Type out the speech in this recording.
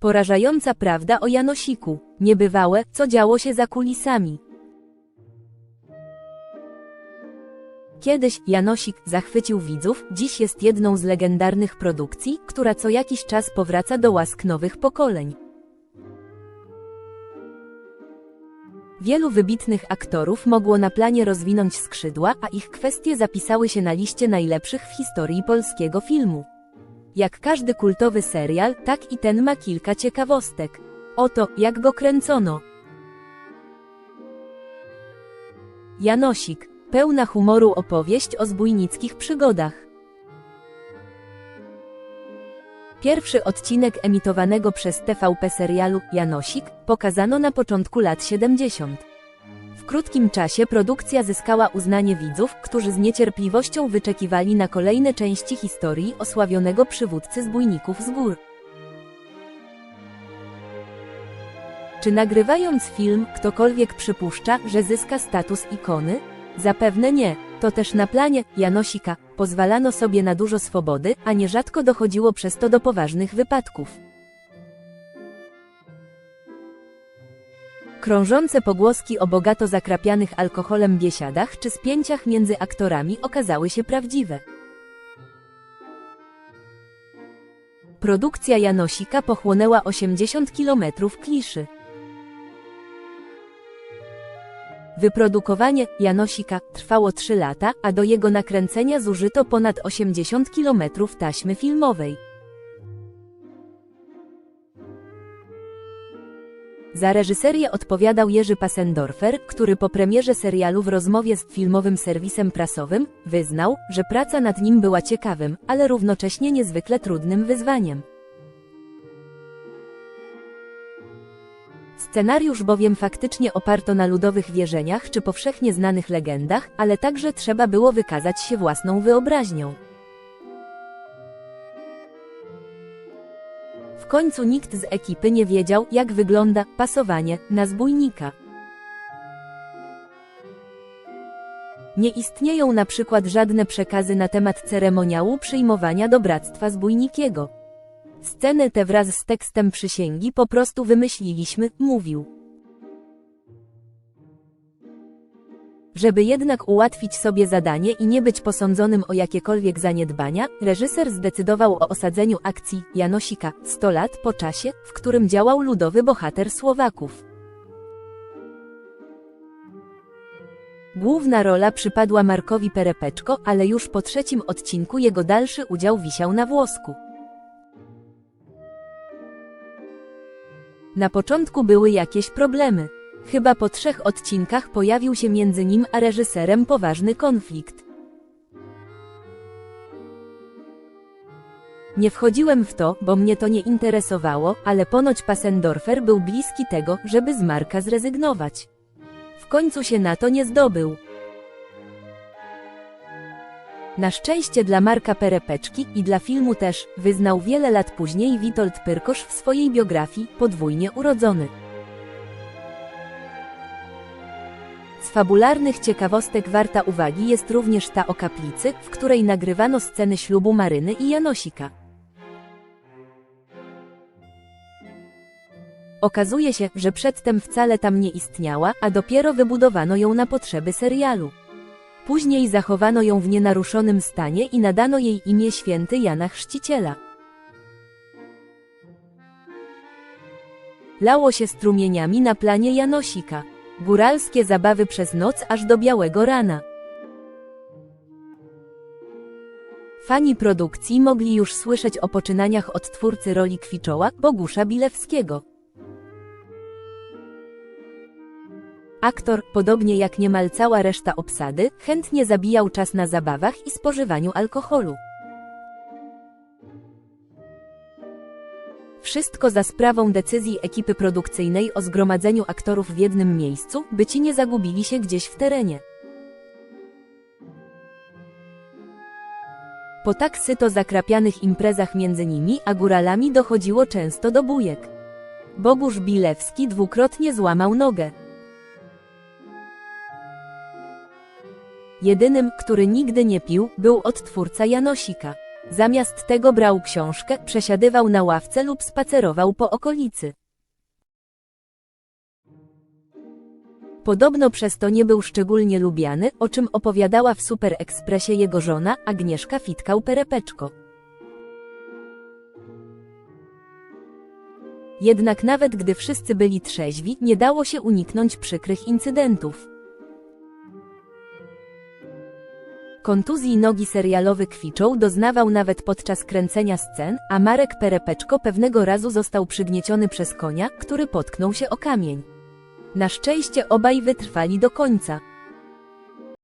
Porażająca prawda o Janosiku. Niebywałe, co działo się za kulisami. Kiedyś Janosik zachwycił widzów, dziś jest jedną z legendarnych produkcji, która co jakiś czas powraca do łask nowych pokoleń. Wielu wybitnych aktorów mogło na planie rozwinąć skrzydła, a ich kwestie zapisały się na liście najlepszych w historii polskiego filmu. Jak każdy kultowy serial, tak i ten ma kilka ciekawostek. Oto, jak go kręcono. Janosik. Pełna humoru opowieść o zbójnickich przygodach. Pierwszy odcinek emitowanego przez TVP serialu Janosik pokazano na początku lat 70. Krótkim czasie produkcja zyskała uznanie widzów, którzy z niecierpliwością wyczekiwali na kolejne części historii osławionego przywódcy zbójników z gór. Czy nagrywając film, ktokolwiek przypuszcza, że zyska status ikony? Zapewne nie. To też na planie Janosika pozwalano sobie na dużo swobody, a nierzadko dochodziło przez to do poważnych wypadków. Krążące pogłoski o bogato zakrapianych alkoholem biesiadach czy spięciach między aktorami okazały się prawdziwe. Produkcja Janosika pochłonęła 80 km kliszy. Wyprodukowanie Janosika trwało 3 lata, a do jego nakręcenia zużyto ponad 80 km taśmy filmowej. Za reżyserię odpowiadał Jerzy Passendorfer, który po premierze serialu w rozmowie z filmowym serwisem prasowym wyznał, że praca nad nim była ciekawym, ale równocześnie niezwykle trudnym wyzwaniem. Scenariusz bowiem faktycznie oparto na ludowych wierzeniach czy powszechnie znanych legendach, ale także trzeba było wykazać się własną wyobraźnią. Końcu nikt z ekipy nie wiedział, jak wygląda pasowanie na zbójnika. Nie istnieją na przykład żadne przekazy na temat ceremoniału przyjmowania do Bractwa Zbójnikiego. Scenę tę wraz z tekstem przysięgi po prostu wymyśliliśmy, mówił. Żeby jednak ułatwić sobie zadanie i nie być posądzonym o jakiekolwiek zaniedbania, reżyser zdecydował o osadzeniu akcji Janosika 100 lat po czasie, w którym działał ludowy bohater Słowaków. Główna rola przypadła Markowi Perepeczko, ale już po trzecim odcinku jego dalszy udział wisiał na włosku. Na początku były jakieś problemy. Chyba po trzech odcinkach pojawił się między nim a reżyserem poważny konflikt. Nie wchodziłem w to, bo mnie to nie interesowało, ale ponoć Passendorfer był bliski tego, żeby z Marka zrezygnować. W końcu się na to nie zdobył. Na szczęście dla Marka Perepeczki i dla filmu też, wyznał wiele lat później Witold Pyrkosz w swojej biografii Podwójnie urodzony. Z fabularnych ciekawostek warta uwagi jest również ta o kaplicy, w której nagrywano sceny ślubu Maryny i Janosika. Okazuje się, że przedtem wcale tam nie istniała, a dopiero wybudowano ją na potrzeby serialu. Później zachowano ją w nienaruszonym stanie i nadano jej imię święty Jana Chrzciciela. Lało się strumieniami na planie Janosika. Góralskie zabawy przez noc aż do białego rana. Fani produkcji mogli już słyszeć o poczynaniach od twórcy roli Kwiczoła, Bogusza Bilewskiego. Aktor, podobnie jak niemal cała reszta obsady, chętnie zabijał czas na zabawach i spożywaniu alkoholu. Wszystko za sprawą decyzji ekipy produkcyjnej o zgromadzeniu aktorów w jednym miejscu, by ci nie zagubili się gdzieś w terenie. Po tak syto zakrapianych imprezach między nimi a góralami dochodziło często do bujek. Bogusz Bilewski dwukrotnie złamał nogę. Jedynym, który nigdy nie pił, był odtwórca Janosika. Zamiast tego brał książkę, przesiadywał na ławce lub spacerował po okolicy. Podobno przez to nie był szczególnie lubiany, o czym opowiadała w Super Expressie jego żona, Agnieszka Fitkał-Perepeczko. Jednak nawet gdy wszyscy byli trzeźwi, nie dało się uniknąć przykrych incydentów. Kontuzji nogi serialowy Kwiczą doznawał nawet podczas kręcenia scen, a Marek Perepeczko pewnego razu został przygnieciony przez konia, który potknął się o kamień. Na szczęście obaj wytrwali do końca.